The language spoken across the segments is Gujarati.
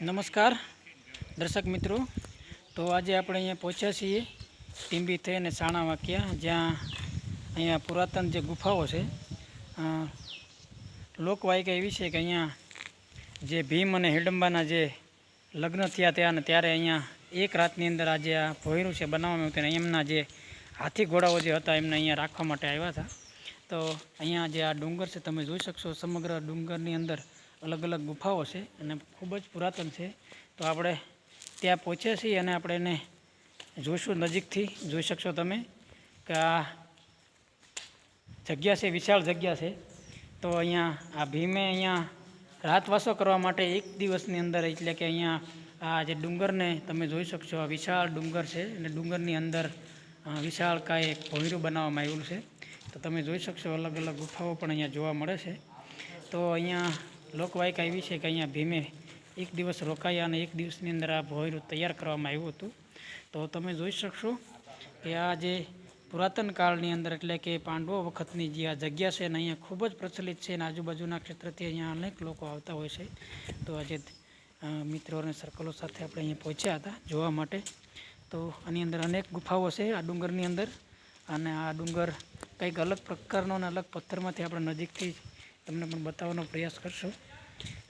નમસ્કાર, દર્શક મિત્રો. તો આજે આપણે અહીંયા પહોંચ્યા છીએ ટીંબી થઈ અને સાણા વાક્યા, જ્યાં અહીંયા પુરાતન જે ગુફાઓ છે લોકવાયકા એવી છે કે અહીંયા જે ભીમ અને હિડમ્બાના જે લગ્ન થયા ત્યાં અને ત્યારે અહીંયા એક રાતની અંદર આજે આ ભોયરું છે બનાવવામાં આવ્યું અને એમના જે હાથી ઘોડાઓ જે હતા એમને અહીંયા રાખવા માટે આવ્યા હતા. તો અહીંયા જે આ ડુંગર છે, તમે જોઈ શકશો સમગ્ર ડુંગરની અંદર અલગ અલગ ગુફાઓ છે અને ખૂબ જ પુરાતન છે. તો આપણે ત્યાં પહોંચ્યા છીએ અને આપણે એને જોઈશું નજીકથી. જોઈ શકશો તમે કે આ જગ્યા છે, વિશાળ જગ્યા છે. તો અહીંયા આ ભીમે અહીંયા રાતવાસો કરવા માટે એક દિવસની અંદર એટલે કે અહીંયા આ જે ડુંગરને તમે જોઈ શકશો, આ વિશાળ ડુંગર છે અને ડુંગરની અંદર વિશાળ કાંઈ એક ભોંયરું બનાવવામાં આવેલું છે. તો તમે જોઈ શકશો અલગ અલગ ગુફાઓ પણ અહીંયા જોવા મળે છે. તો અહીંયા લોકવાયકા એવી છે કે અહીંયા ભીમે એક દિવસ રોકાયા અને એક દિવસની અંદર આ ભોયરું તૈયાર કરવામાં આવ્યું હતું. તો તમે જોઈ શકશો કે આ જે પુરાતન કાળની અંદર એટલે કે પાંડવો વખતની જે આ જગ્યા છે ને અહીંયા ખૂબ જ પ્રચલિત છે અને આજુબાજુના ક્ષેત્રથી અહીંયા અનેક લોકો આવતા હોય છે. તો આજે મિત્રો અને સર્કલો સાથે આપણે અહીંયા પહોંચ્યા હતા જોવા માટે. તો આની અંદર અનેક ગુફાઓ છે આ ડુંગરની અંદર. અને આ ડુંગર કંઈક અલગ પ્રકારનો અને અલગ પથ્થરમાંથી આપણે નજીકથી તમને પણ બતાવવાનો પ્રયાસ કરશું.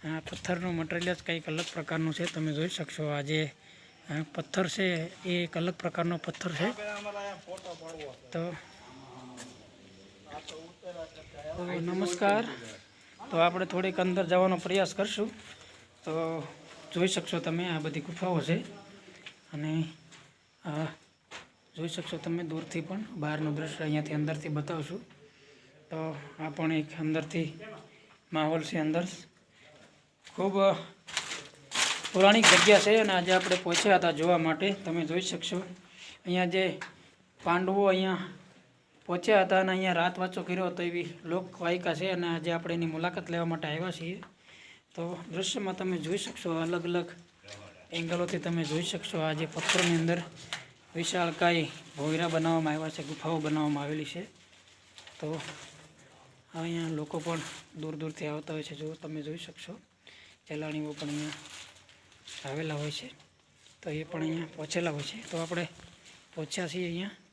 આ પથ્થરનું મટીરિયલ જ કંઈક અલગ પ્રકારનું છે, તમે જોઈ શકશો. આ જે પથ્થર છે, એ એક અલગ પ્રકારનો પથ્થર છે. તો નમસ્કાર. તો આપણે થોડીક અંદર જવાનો પ્રયાસ કરશું. તો જોઈ શકશો તમે આ બધી ગુફાઓ છે. અને જોઈ શકશો તમે દૂરથી પણ બહારનું દૃશ્ય અહીંયાથી અંદરથી બતાવશું. તો આ પણ એક અંદરથી માહોલ છે અંદર. ખૂબ પૌરાણિક જગ્યા છે અને આજે આપણે પહોંચ્યા હતા જોવા માટે. તમે જોઈ શકશો. અહીંયા જે પાંડવો અહીંયા પહોંચ્યા હતા અને અહીંયા રાત વાંચો કર્યો હતો એવી લોકવાયિકા છે અને આજે આપણે એની મુલાકાત લેવા માટે આવ્યા છીએ. તો દૃશ્યમાં તમે જોઈ શકશો અલગ અલગ એંગલોથી તમે જોઈ શકશો. આ જે પથ્થરની અંદર વિશાળકાય ભોયરા બનાવવામાં આવ્યા છે, ગુફાઓ બનાવવામાં આવેલી છે. તો અહીંયા લોકો પણ દૂર દૂરથી આવતા હોય છે. જો તમે જોઈ શકશો, ચલાણીઓ પણ અહીંયા આવેલા હોય છે. તો એ પણ અહીંયા પહોંચેલા હોય છે. તો આપણે પહોંચ્યા છીએ અહીંયા.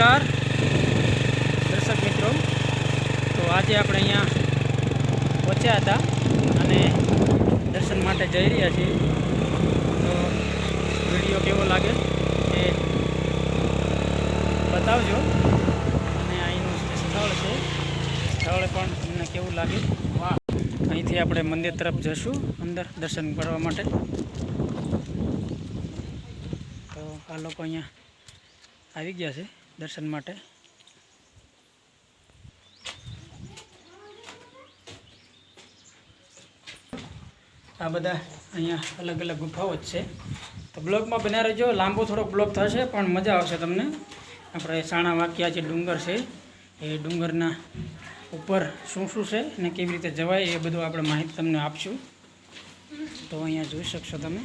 નમસ્કાર. દર્શક મિત્રો, તો આજે આપણે અહીંયા પહોંચ્યા હતા અને દર્શન માટે જઈ રહ્યા છીએ. તો વીડિયો કેવો લાગે એ બતાવજો. અને અહીંનું જે સ્થળ છે, સ્થળ પણ તમને કેવું લાગે? અહીંથી આપણે મંદિર તરફ જશું, અંદર દર્શન કરવા માટે. તો આ લોકો અહીંયા આવી ગયા છે. દર્શન માટે. આ બધા અહીંયા અલગ અલગ ગુફાઓ જ છે. તો બ્લોગમાં બના રહેજો. લાંબો થોડોક બ્લોગ થશે, પણ મજા આવશે તમને. આપણે સાણા વાક્યા જે ડુંગર છે, એ ડુંગરના ઉપર શું શું છે અને કેવી રીતે જવાય એ બધું આપણે માહિતી તમને આપશું. તો અહીંયા જોઈ શકશો તમે.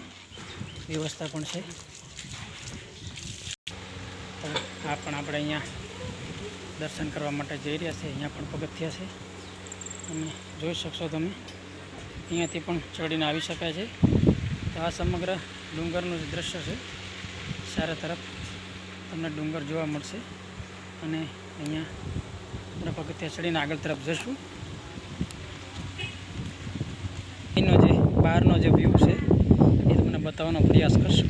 વ્યવસ્થા પણ છે. આ પણ આપણે અહીંયા દર્શન કરવા માટે જઈ રહ્યા છે. અહીંયા પણ પગથિયા છે. અને જોઈ શકશો તમે. અહીંયાથી પણ ચડીને આવી શકાય છે. તો આ સમગ્ર ડુંગરનું જે દ્રશ્ય છે. ચારે તરફ તમને ડુંગર જોવા મળશે. અને અહીંયા આપણે પગથિયા ચડીને આગળ તરફ જશું. એનો જે બહારનો જે વ્યૂ છે, એ તમને બતાવવાનો પ્રયાસ કરશું.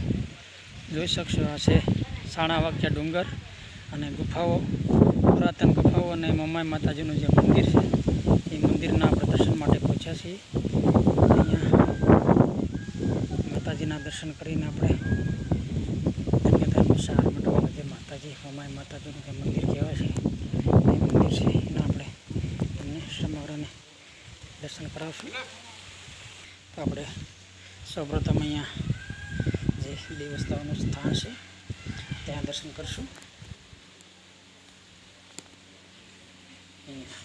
જોઈ શકશો આ છે સાણા વાક્યા ડુંગર અને ગુફાઓ, પુરાતન ગુફાઓ અને મમાઈ માતાજીનું જે મંદિર છે, એ મંદિરના આપણે દર્શન માટે પહોંચ્યા છીએ. અહીંયા માતાજીના દર્શન કરીને આપણે ધન્યતાનું સાર મટવાનું જે માતાજી, મમાઈ માતાજીનું જે મંદિર કહેવાય છે, એ મંદિર છે, એના આપણે તમને સમગ્રને દર્શન કરાવશું. તો આપણે સૌપ્રથમ અહીંયા જે દેવસ્થાનનું સ્થાન છે દર્શન કરશું. અહીંયા.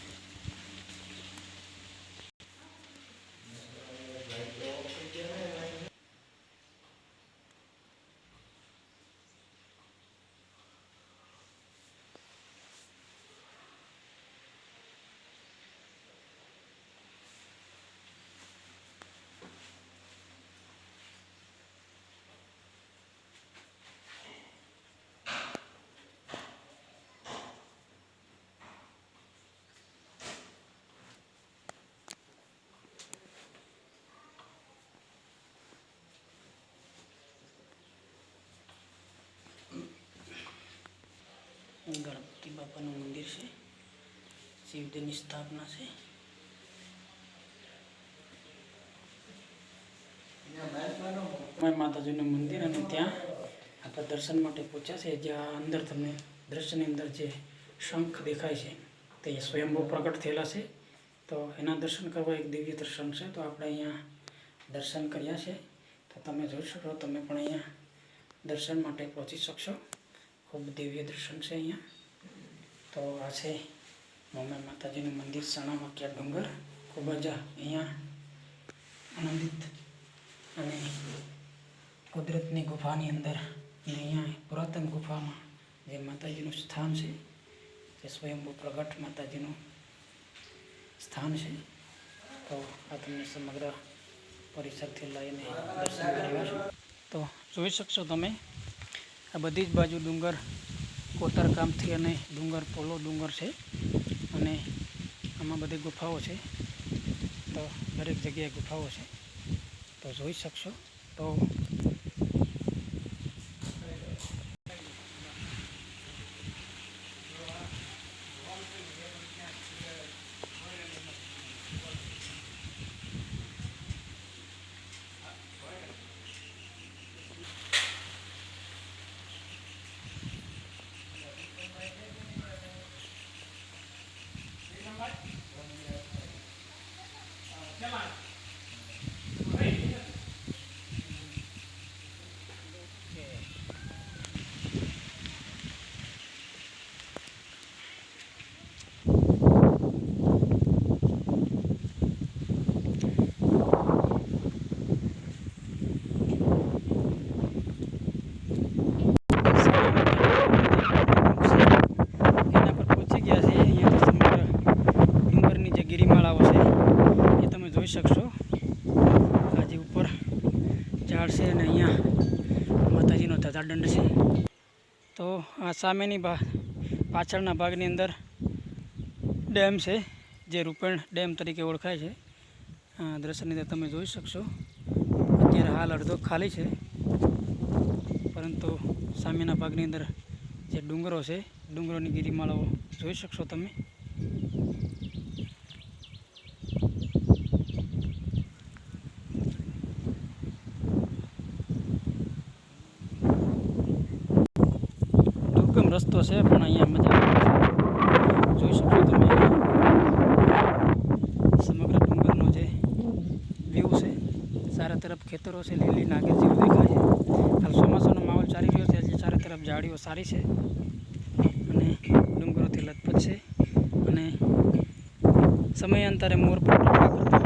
બાપાનું મંદિર છે. શિવજીની સ્થાપના છે. માતાજીનું મંદિર અને ત્યાં આપણે દર્શન માટે પહોંચ્યા છે. જ્યાં અંદર તમને દૃશ્યની અંદર જે શંખ દેખાય છે, તે સ્વયંભૂ પ્રગટ થયેલા છે. તો એના દર્શન કરવા એક દિવ્ય દર્શન છે. તો આપણે અહીંયા દર્શન કર્યા છે. તો તમે જોઈ શકો, તમે પણ અહીંયા દર્શન માટે પહોંચી શકશો. ખૂબ દિવ્ય દર્શન છે અહીંયા. તો આ છે મોમેન માતાજીનું મંદિર સાણાવાક્યા ડુંગર? ખૂબ જ અહીંયા આનંદિત અને કુદરતની ગુફાની અંદર અહીંયા પુરાતન ગુફામાં જે માતાજીનું સ્થાન છે તે સ્વયંભૂ પ્રગટ માતાજીનું સ્થાન છે, તો આ તમને સમગ્ર પરિસરથી લઈને દર્શન કર્યા તો જોઈ શકશો તમે, આ બધી જ બાજુ ડુંગર કોતરકામથી અને ડુંગર, પોલો ડુંગર છે અને આમાં બધી ગુફાઓ છે. તો દરેક જગ્યાએ ગુફાઓ છે. તો જોઈ શકશો તો એના પર પહોંચી ગયા છે અહીંયાથી સમગ્ર ડુંગરની જે ગિરિમાળાઓ છે એ તમે જોઈ શકશો આજે ઉપર ઝાડ છે અને અહીંયા ધજાદંડ છે. તો આ સામેની પાછળના ભાગની અંદર ડેમ છે, જે રૂપેણ ડેમ તરીકે ઓળખાય છે. દ્રશ્યની અંદર તમે જોઈ શકશો. અત્યારે હાલ અડધો ખાલી છે. પરંતુ સામેના ભાગની અંદર જે ડુંગરો છે, ડુંગરોની ગિરિમાળાઓ જોઈ શકશો તમે. રસ્તો છે, પણ અહીંયા મજા જોઈ શકો તમે. સમગ્ર ડુંગરનો જે વ્યૂ છે, ચારે તરફ ખેતરો છે, લીલી નાગર જેવું દેખાય છે. હાલ ચોમાસાનો માહોલ ચાલી રહ્યો છે એટલે ચારે તરફ ઝાડીઓ સારી છે. અને ડુંગરોથી લથપથ છે. અને સમયાંતરે મોર પણ ટપકા કરતા